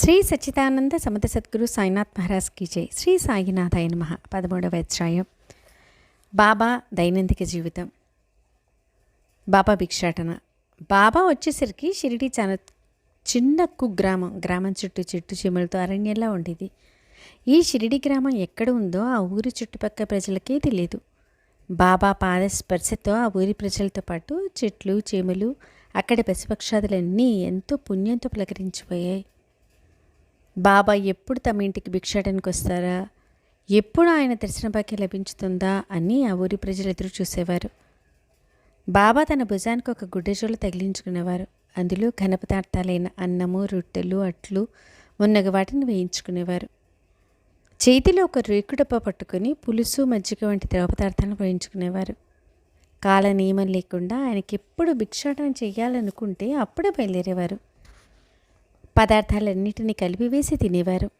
శ్రీ సచ్చిదానంద సమత సద్గురు సాయినాథ్ మహారాజ్ కీ జై. శ్రీ సాయినాథాయ నమ. పదమూడవ అధ్యాయం. బాబా దైనందిక జీవితం. బాబా భిక్షాటన. బాబా వచ్చేసరికి షిరిడి చాలా చిన్న కుగ్రామం. గ్రామం చుట్టూ చెట్టు చీమలతో అరణ్యంలా ఉండేది. ఈ షిరిడి గ్రామం ఎక్కడ ఉందో ఆ ఊరి చుట్టుపక్కల ప్రజలకే తెలియదు బాబా పాద స్పర్శతో ఆ ఊరి ప్రజలతో పాటు చెట్లు చీమలు అక్కడ పశుపక్షాదులన్నీ ఎంతో పుణ్యంతో పలకరించిపోయాయి. బాబా ఎప్పుడు తమ ఇంటికి భిక్షాటనకు వస్తారా? ఎప్పుడు ఆయన దర్శన భాగ్యం లభించుతుందా అని ఆ ఊరి ప్రజలు ఎదురు చూసేవారు. బాబా తన భుజానికి ఒక గుడ్డజోలు తగిలించుకునేవారు. అందులో ఘన పదార్థాలైన అన్నము రొట్టెలు అట్లు మున్నగ వాటిని వేయించుకునేవారు. చేతిలో ఒక రేకు డబ్బా పట్టుకుని పులుసు మజ్జిగ వంటి ద్రవ పదార్థాలను వేయించుకునేవారు. కాల నియమం లేకుండా ఆయనకి ఎప్పుడు భిక్షాటన చేయాలనుకుంటే అప్పుడే బయలుదేరేవారు. పదార్థాలన్నిటినీ కలిపివేసి తినేవారు.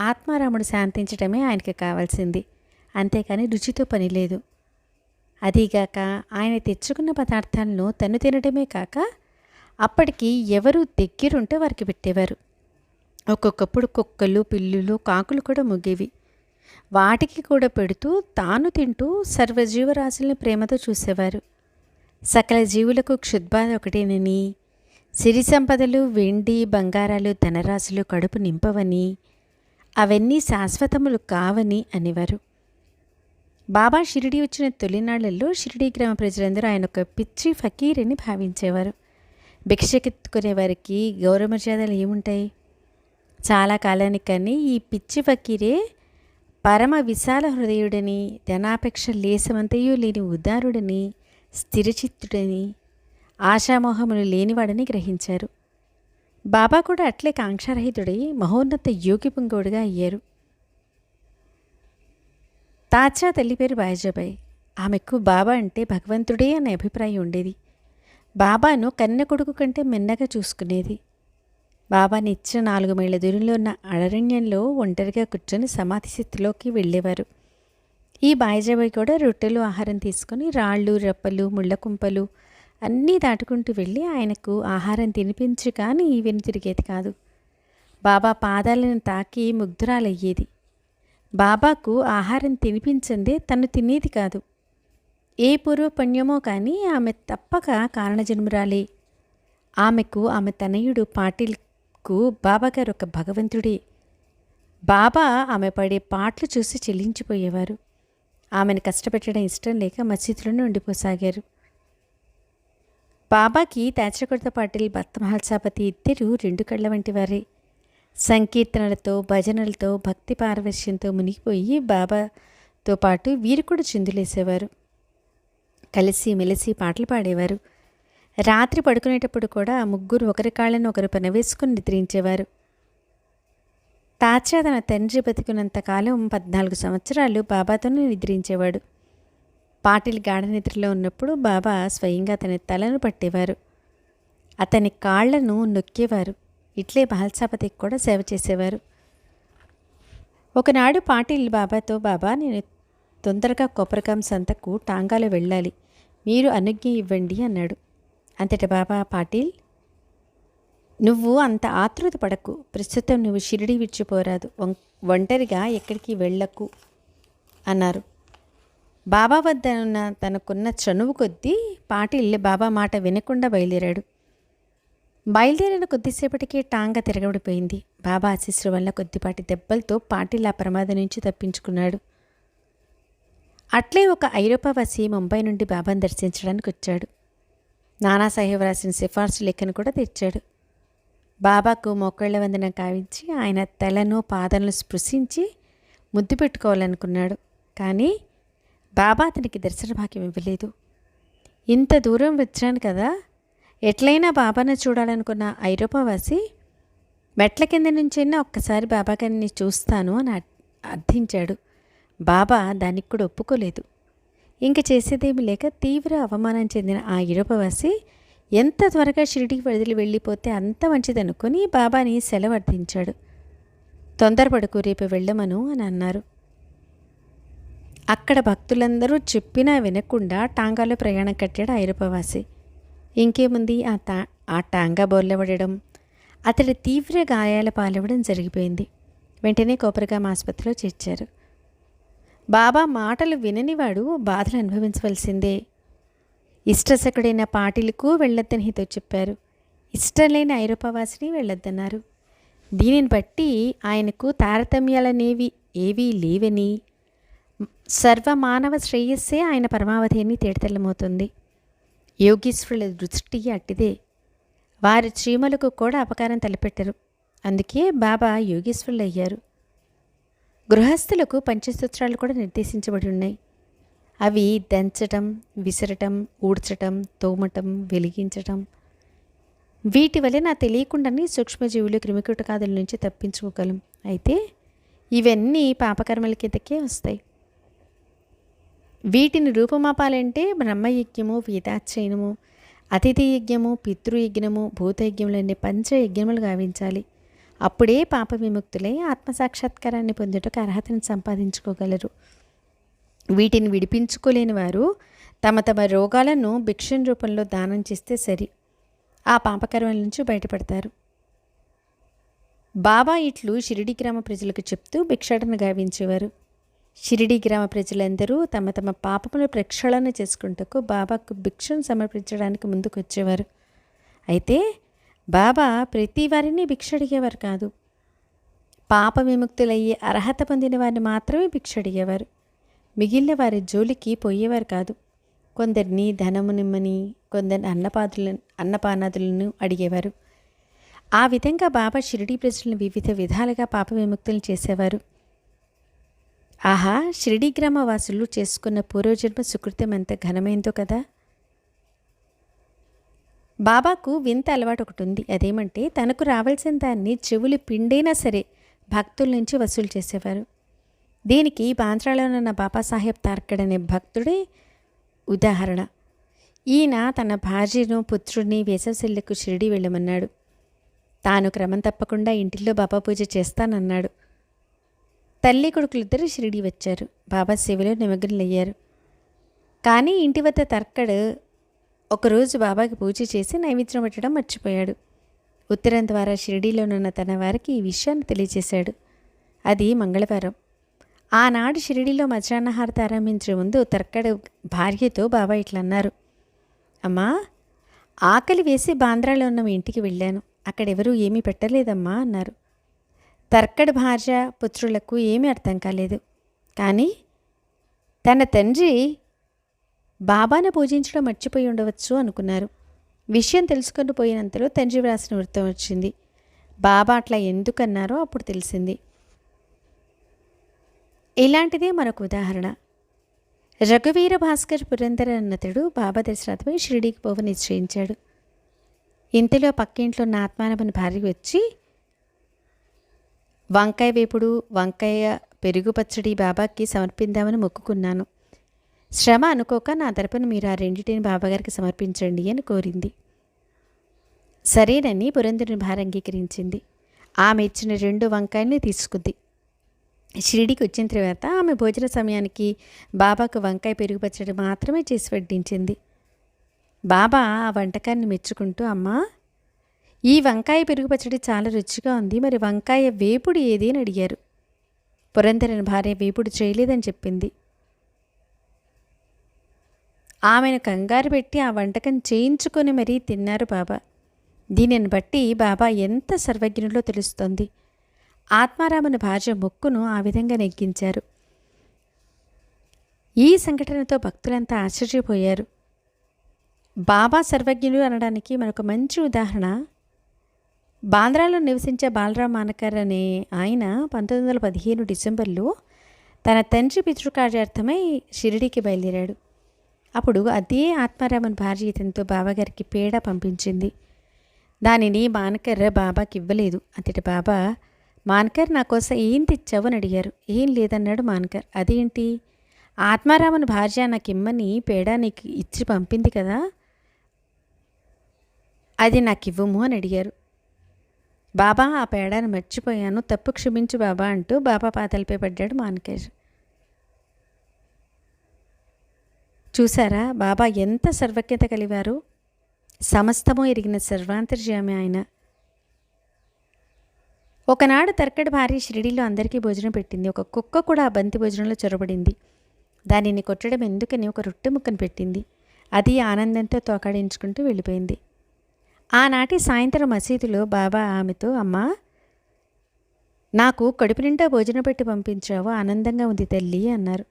ఆత్మారాముడు శాంతించటమే ఆయనకి కావాల్సింది. అంతేకాని రుచితో పని లేదు. అదీగాక ఆయన తెచ్చుకున్న పదార్థాలను తను తినడమే కాక అప్పటికి ఎవరు దగ్గరుంటే వారికి పెట్టేవారు. ఒక్కొక్కప్పుడు కుక్కలు పిల్లులు కాకులు కూడా ముగ్గేవి. వాటికి కూడా పెడుతూ తాను తింటూ సర్వజీవరాశుల్ని ప్రేమతో చూసేవారు. సకల జీవులకు క్షుద్బాధ ఒకటేనని సిరి సంపదలు వెండి బంగారాలు ధనరాశులు కడుపు నింపవని అవన్నీ శాశ్వతములు కావని అనేవారు. బాబా షిరిడి వచ్చిన తొలినాళ్ళలో షిరిడి గ్రామ ప్రజలందరూ ఆయన ఒక పిచ్చి ఫకీర్ అని భావించేవారు భిక్షకెత్తుకునే వారికి గౌరవ మర్యాదలు ఏముంటాయి? చాలా కాలానికి కానీ ఈ పిచ్చి ఫకీరే పరమ విశాల హృదయుడని ధనాపేక్ష లేసమంతయూ లేని ఉదారుడని స్థిరచిత్తుడని ఆశామోహములు లేనివాడని గ్రహించారు. బాబా కూడా అట్లే కాంక్షారహితుడై మహోన్నత యోగి పుంగోడుగా అయ్యారు. తాచా తల్లి పేరు బాయిజాబాయ్. ఆమెకు బాబా అంటే భగవంతుడే అనే అభిప్రాయం ఉండేది. బాబాను కన్న కొడుకు కంటే మెన్నగా చూసుకునేది. బాబా నిత్య నాలుగు మైళ్ళ దూరంలో ఉన్న అడరణ్యంలో ఒంటరిగా కూర్చొని సమాధి స్థితిలోకి వెళ్ళేవారు. ఈ బాయిజాబాయ్ కూడా రొట్టెలు ఆహారం తీసుకొని రాళ్ళు రెప్పలు ముళ్ళ కుంపలు అన్నీ దాటుకుంటూ వెళ్ళి ఆయనకు ఆహారం తినిపించి కానీ వెను తిరిగేది కాదు. బాబా పాదాలను తాకి ముగ్ధురాలయ్యేది. బాబాకు ఆహారం తినిపించిందే తను తినేది కాదు. ఏ పూర్వపుణ్యమో కానీ ఆమె తప్పక కారణజన్మురాలే. ఆమెకు ఆమె తనయుడు పాటిల్కు బాబాగారు ఒక భగవంతుడే. బాబా ఆమె పడే పాటలు చూసి చెల్లించిపోయేవారు. ఆమెను కష్టపెట్టడం ఇష్టం లేక మసీదులను ఉండిపోసాగారు. బాబాకి తాచకొడత పాటిల్ భర్త మహల్సాపతి ఇద్దరు రెండు కళ్ళ వంటి వారే. సంకీర్తనలతో భజనలతో భక్తి పారవశ్యంతో మునిగిపోయి బాబాతో పాటు వీరు కూడా చిందులేసేవారు. కలిసి మెలిసి పాటలు పాడేవారు. రాత్రి పడుకునేటప్పుడు కూడా ముగ్గురు ఒకరి కాళ్ళను ఒకరు పెనవేసుకుని నిద్రించేవారు. తాచా తన తండ్రి బతికినంతకాలం పద్నాలుగు సంవత్సరాలు బాబాతోనే నిద్రించేవాడు. పాటిల్ గాఢ నిద్రలో ఉన్నప్పుడు బాబా స్వయంగా అతని తలను పట్టేవారు. అతని కాళ్ళను నొక్కేవారు. ఇట్లే బాల్సాపతికి కూడా సేవ చేసేవారు. ఒకనాడు పాటిల్ బాబాతో బాబా నేను తొందరగా కొబ్బరికాం సంతకు టాంగాలో వెళ్ళాలి. మీరు అనుజ్ఞ ఇవ్వండి అన్నాడు. అంతటి బాబా పాటిల్ నువ్వు అంత ఆతృత పడకు. ప్రస్తుతం నువ్వు షిరిడి విడిచిపోరాదు. ఒంటరిగా ఎక్కడికి వెళ్ళకు అన్నారు. బాబా వద్ద ఉన్న తనకున్న చనువు కొద్దీ పాటిల్ బాబా మాట వినకుండా బయలుదేరాడు. బయలుదేరిన కొద్దిసేపటికి టాంగ తిరగబడిపోయింది. బాబా ఆశీస్సుల వల్ల కొద్దిపాటి దెబ్బలతో పాటిల్ ఆ ప్రమాదం నుంచి తప్పించుకున్నాడు. అట్లే ఒక ఐరోపావాసి ముంబై నుండి బాబాను దర్శించడానికి వచ్చాడు. నానాసాహెబ్ రాసిన సిఫార్సు లెక్కను కూడా తెచ్చాడు బాబాకు మొక్కళ్ళ వందన కావించి ఆయన తలను పాదలను స్పృశించి ముద్దు పెట్టుకోవాలనుకున్నాడు. కానీ బాబా అతనికి దర్శన భాగ్యం ఇవ్వలేదు. ఇంత దూరం వచ్చాను కదా ఎట్లయినా బాబాను చూడాలనుకున్న ఐరోపావాసి మెట్ల కింద నుంచైనా ఒక్కసారి బాబా గారిని చూస్తాను అని అర్థించాడు. బాబా దానికి కూడా ఒప్పుకోలేదు. ఇంక చేసేదేమి లేక తీవ్ర అవమానం చెందిన ఆ ఇరపవాసి ఎంత త్వరగా షిరిడికి వదిలి వెళ్ళిపోతే అంత మంచిదనుకొని బాబాని సెలవర్ధించాడు అర్థించాడు. రేపు వెళ్ళమను అని అన్నారు. అక్కడ భక్తులందరూ చెప్పినా వినకుండా టాంగాలో ప్రయాణం కట్టాడు ఐరోపవాసి ఇంకేముంది? ఆ తా ఆ టాంగా బోర్లబడడం అతడి తీవ్ర గాయాల పాలవ్వడం జరిగిపోయింది. వెంటనే కోపరగాం ఆసుపత్రిలో చేర్చారు. బాబా మాటలు విననివాడు బాధలు అనుభవించవలసిందే. ఇష్టసకుడైన పాటిలకు వెళ్ళొద్దని హితో చెప్పారు. ఇష్టం లేని ఐరోపావాసిని వెళ్ళొద్దన్నారు. దీనిని బట్టి ఆయనకు తారతమ్యాలనేవి ఏవీ లేవని సర్వమానవ శ్రేయస్సే ఆయన పరమావధి అని తేటతెల్లమవుతుంది. యోగీశ్వరుల దృష్టి అట్టిదే. వారి చీమలకు కూడా అపకారం తలపెట్టరు. అందుకే బాబా యోగీశ్వరులు అయ్యారు గృహస్థులకు పంచసూత్రాలు కూడా నిర్దేశించబడి ఉన్నాయి. అవి దంచటం విసరటం ఊడ్చటం తోమటం వెలిగించటం. వీటి వల్ల నా తెలియకుండానే సూక్ష్మజీవులు క్రిమికీటకాదుల నుంచి తప్పించుకోగలం. అయితే ఇవన్నీ పాపకర్మల కిందకే వస్తాయి. వీటిని రూపమాపాలంటే బ్రహ్మయజ్ఞము వేదాధ్యయనము అతిథి యజ్ఞము పితృయజ్ఞము భూతయజ్ఞములన్నీ పంచయజ్ఞములు గావించాలి. అప్పుడే పాప విముక్తులై ఆత్మసాక్షాత్కారాన్ని పొందుటకు అర్హతను సంపాదించుకోగలరు. వీటిని విడిపించుకోలేని వారు తమ తమ రోగాలను భిక్షణ రూపంలో దానం చేస్తే సరి. ఆ పాపకర్మల నుంచి బయటపడతారు. బాబా ఇట్లు షిరిడి గ్రామ ప్రజలకు చెప్తూ భిక్షాటన గావించేవారు. షిరిడి గ్రామ ప్రజలందరూ తమ తమ పాపములు ప్రక్షాళన చేసుకుంటకు బాబాకు భిక్షను సమర్పించడానికి ముందుకు వచ్చేవారు అయితే బాబా ప్రతి వారిని భిక్ష అడిగేవారు కాదు. పాప విముక్తులయ్యే అర్హత పొందిన వారిని మాత్రమే భిక్ష అడిగేవారు మిగిలిన వారి జోలికి పోయేవారు కాదు. కొందరిని ధనము నిమ్మని కొందరిని అన్నపాదులను అన్నపానాదులను అడిగేవారు. ఆ విధంగా బాబా షిరిడీ ప్రజలను వివిధ విధాలుగా పాప విముక్తులు చేసేవారు. ఆహా షిరిడీ గ్రామ వాసులు చేసుకున్న పూర్వజన్మ సుకృతం ఎంత ఘనమైందో కదా. బాబాకు వింత అలవాటు ఒకటి ఉంది. అదేమంటే తనకు రావాల్సిన దాన్ని చెవులు పిండైనా సరే భక్తుల నుంచి వసూలు చేసేవారు. దీనికి బాంద్రాలోనున్న బాబాసాహెబ్ తార్కడ్ అనే భక్తుడే ఉదాహరణ. ఈయన తన భార్యను పుత్రుడిని వేసవశల్లకు షిరిడి వెళ్ళమన్నాడు. తాను క్రమం తప్పకుండా ఇంటిలో బాబా పూజ చేస్తానన్నాడు. తల్లి కొడుకులిద్దరూ షిరిడి వచ్చారు. బాబా సేవలో నిమగ్నలయ్యారు. కానీ ఇంటి వద్ద తర్కడు ఒకరోజు బాబాకి పూజ చేసి నైవేద్యం పెట్టడం మర్చిపోయాడు. ఉత్తరం ద్వారా షిరిడీలోనున్న తన వారికి ఈ విషయాన్ని తెలియజేశాడు. అది మంగళవారం. ఆనాడు షిరిడీలో మధ్యాహ్నహారత ఆరంభించే ముందు తర్కడు భార్యతో బాబా ఇట్లా అన్నారు అమ్మా ఆకలి వేసి బాంద్రాలో ఉన్న మీ ఇంటికి వెళ్ళాను. అక్కడెవరూ ఏమీ పెట్టలేదమ్మా అన్నారు. తర్కడ్ భార్య పుత్రులకు ఏమీ అర్థం కాలేదు. కానీ తన తండ్రి బాబాను పూజించడం మర్చిపోయి ఉండవచ్చు అనుకున్నారు. విషయం తెలుసుకొని పోయినంతలో తండ్రి వ్రాసిన వృత్తం వచ్చింది. బాబా అట్లా ఎందుకన్నారో అప్పుడు తెలిసింది. ఇలాంటిదే మరొక ఉదాహరణ. రఘువీర భాస్కర్ పురంధర అన్నతుడు బాబా దర్శనాథమై షిరిడీకి పోవ నిశ్చయించాడు. ఇంతలో పక్కింట్లో ఉన్న ఆత్మానమని భార్య వచ్చి వంకాయ వేపుడు వంకాయ పెరుగు పచ్చడి బాబాకి సమర్పిందామని మొక్కుకున్నాను. శ్రమ అనుకోక నా తరపున మీరు ఆ రెండింటిని బాబాగారికి సమర్పించండి అని కోరింది. సరేనని పురంధరుని భారంగీకరించింది అంగీకరించింది. ఆమె ఇచ్చిన రెండు వంకాయల్ని తీసుకుంది. షిరిడికి వచ్చిన తర్వాత ఆమె భోజన సమయానికి బాబాకు వంకాయ పెరుగు పచ్చడి మాత్రమే చేసి వడ్డించింది. బాబా ఆ వంటకాన్ని మెచ్చుకుంటూ అమ్మా ఈ వంకాయ పెరుగు పచ్చడి చాలా రుచిగా ఉంది. మరి వంకాయ వేపుడు ఏది అని అడిగారు. పురంధరని భార్య వేపుడు చేయలేదని చెప్పింది. ఆమెను కంగారు పెట్టి ఆ వంటకం చేయించుకొని మరీ తిన్నారు బాబా. దీనిని బట్టి బాబా ఎంత సర్వజ్ఞులో తెలుస్తోంది. ఆత్మారాముని భార్య మొక్కును ఆ విధంగా నెగ్గించారు. ఈ సంఘటనతో భక్తులంతా ఆశ్చర్యపోయారు. బాబా సర్వజ్ఞులు అనడానికి మరొక మంచి ఉదాహరణ బాంద్రాలో నివసించే బాలరామ్ మానకర్ అనే ఆయన పంతొమ్మిది వందల పదిహేను డిసెంబర్లో తన తండ్రి పితృకార్యార్థమై షిరిడీకి బయలుదేరాడు. అప్పుడు అదే ఆత్మారామన్ భార్య ఇతనితో బాబాగారికి పేడ పంపించింది. దానిని మానకర్ బాబాకి ఇవ్వలేదు. అంతటి బాబా మాన్కర్ నా కోసం ఏం తెచ్చావు? అని అడిగారు. ఏం లేదన్నాడు మాన్కర్. అదేంటి? ఆత్మారామన్ భార్య నాకు ఇమ్మని పేడ నీకు ఇచ్చి పంపింది కదా. అది నాకు ఇవ్వము అని అడిగారు. బాబా ఆ పేడాను మర్చిపోయాను. తప్పు క్షమించు బాబా అంటూ బాబా పాతలపై పడ్డాడు మానకేష్ చూసారా బాబా ఎంత సర్వజ్ఞత కలివారు? సమస్తము ఎరిగిన సర్వాంతర్యామి ఆయన. ఒకనాడు తర్కడి భార్య షిరిడీలో అందరికీ భోజనం పెట్టింది. ఒక కుక్క కూడా ఆ బంతి భోజనంలో చొరబడింది. దానిని కొట్టడం ఎందుకని ఒక రొట్టె ముక్కను పెట్టింది. అది ఆనందంతో తోకాడించుకుంటూ వెళ్ళిపోయింది. ఆనాటి సాయంత్రం మసీదులో బాబా ఆమెతో అమ్మా నాకు కడుపు నిండా భోజనం పెట్టి పంపించావు ఆనందంగా ఉంది తల్లి అన్నారు.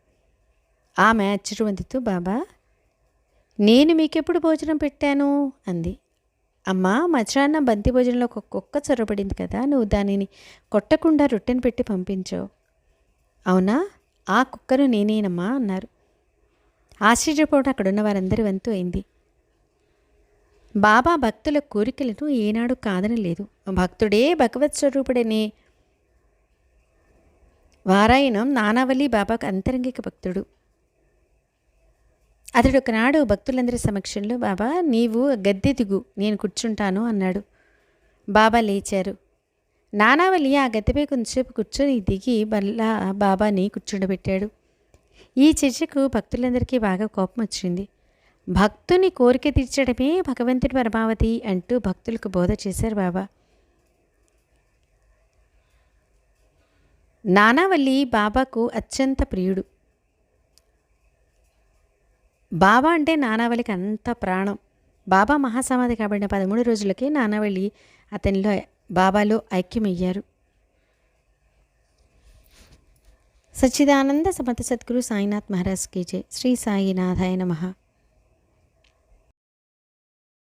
ఆమె అచ్చురువంతితో బాబా నేను మీకెప్పుడు భోజనం పెట్టాను? అంది. అమ్మా మధ్యాహ్నం బంతి భోజనంలో ఒక కుక్క చొరబడింది కదా నువ్వు దానిని కొట్టకుండా రొట్టెను పెట్టి పంపించావు. అవునా? ఆ కుక్కను నేనేనమ్మా అన్నారు. ఆశ్చర్యపోవడం అక్కడున్న వారందరి వంతు అయింది. బాబా భక్తుల కోరికలను ఏనాడు కాదనలేదు భక్తుడే భగవత్ స్వరూపుడనే. వారాయణం నానావళి బాబాకు అంతరంగిక భక్తుడు. అతడు ఒకనాడు భక్తులందరి సమక్షంలో బాబా నీవు గద్దె దిగు నేను కూర్చుంటాను అన్నాడు. బాబా లేచారు. నానావళి ఆ గద్దెపై కొంచెంసేపు కూర్చొని దిగి బల్లా బాబాని కూర్చుండబెట్టాడు ఈ చర్చకు భక్తులందరికీ బాగా కోపం వచ్చింది భక్తుని కోరిక తీర్చడమే భగవంతుడి పరమావతి అంటూ భక్తులకు బోధ చేశారు బాబా. నానావల్లి బాబాకు అత్యంత ప్రియుడు. బాబా అంటే నానావళికి అంత ప్రాణం. బాబా మహాసమాధి కాబడిన పదమూడు రోజులకే నానావళి అతనిలో బాబాలో ఐక్యమయ్యారు. సచ్చిదానంద సమత సద్గురు సాయినాథ్ మహారాజ్ కీ జై. శ్రీ సాయినాథాయ నమః.